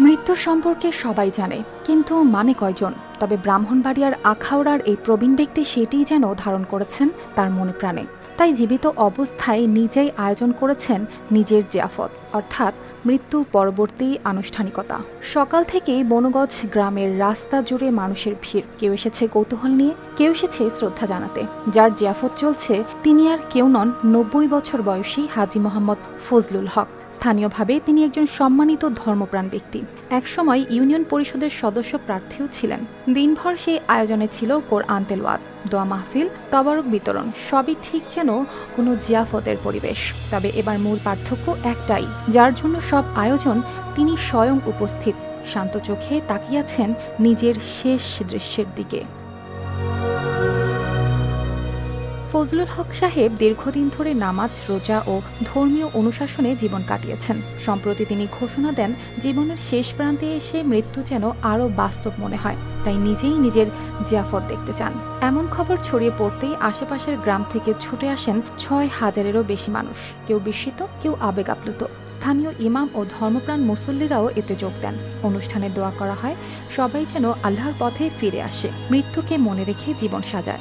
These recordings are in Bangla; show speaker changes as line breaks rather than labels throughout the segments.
মৃত্যু সম্পর্কে সবাই জানে, কিন্তু মানে কয়জন? তবে ব্রাহ্মণবাড়িয়ার আখাউড়ার এই প্রবীণ ব্যক্তি সেটিই যেন ধারণ করেছেন তার মনে প্রাণে। তাই জীবিত অবস্থায় নিজেই আয়োজন করেছেন নিজের জিয়াফত, অর্থাৎ মৃত্যু পরবর্তী আনুষ্ঠানিকতা। সকাল থেকেই বনগজ গ্রামের রাস্তা জুড়ে মানুষের ভিড়। কেউ এসেছে কৌতূহল নিয়ে, কেউ এসেছে শ্রদ্ধা জানাতে। যার জিয়াফত চলছে, তিনি আর কেউ নন নব্বই বছর বয়সী হাজি মোহাম্মদ ফজলুল হক। স্থানীয়ভাবে তিনি একজন সম্মানিত ধর্মপ্রাণ ব্যক্তি। একসময় ইউনিয়ন পরিষদের সদস্য প্রার্থীও ছিলেন। দিনভর সেই আয়োজনে ছিল কোরআন তেলওয়াত, দোয়া মাহফিল, তবারক বিতরণ, সবই ঠিক যেন কোনো জিয়াফতের পরিবেশ। তবে এবার মূল পার্থক্য একটাই, যার জন্য সব আয়োজন তিনি স্বয়ং উপস্থিত, শান্ত চোখে তাকিয়াছেন নিজের শেষ দৃশ্যের দিকে। ফজলুল হক সাহেব দীর্ঘদিন ধরে নামাজ, রোজা ও ধর্মীয় অনুশাসনে জীবন কাটিয়েছেন। সম্প্রতি তিনি ঘোষণা দেন, জীবনের শেষ প্রান্তে এসে মৃত্যু যেন আরও বাস্তব মনে হয়। তাই নিজেই নিজের জিয়াফত দেখতে চান। এমন খবর ছড়িয়ে পড়তেই আশেপাশের গ্রাম থেকে ছুটে আসেন ছয় হাজারেরও বেশি মানুষ। কেউ বিস্মিত, কেউ আবেগ আপ্লুত স্থানীয় ইমাম ও ধর্মপ্রাণ মুসল্লিরাও এতে যোগ দেন। অনুষ্ঠানে দোয়া করা হয়, সবাই যেন আল্লাহর পথে ফিরে আসে। মৃত্যুকে মনে রেখে জীবন সাজায়।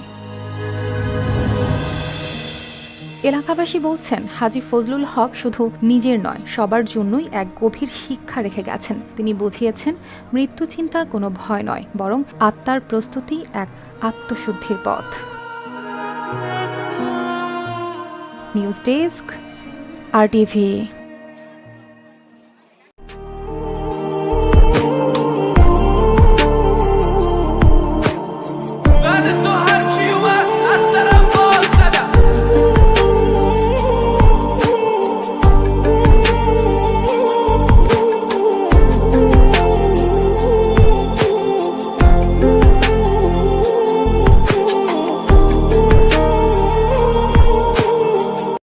এলাকাবাসী বলছেন, হাজি ফজলুল হক শুধু নিজের নয়, সবার জন্যই এক গভীর শিক্ষা রেখে গেছেন। তিনি বুঝিয়েছেন, মৃত্যু চিন্তা কোনো ভয় নয়, বরং আত্মার প্রস্তুতি এক আত্মশুদ্ধির পথ। নিউজ ডেস্ক, আর টিভি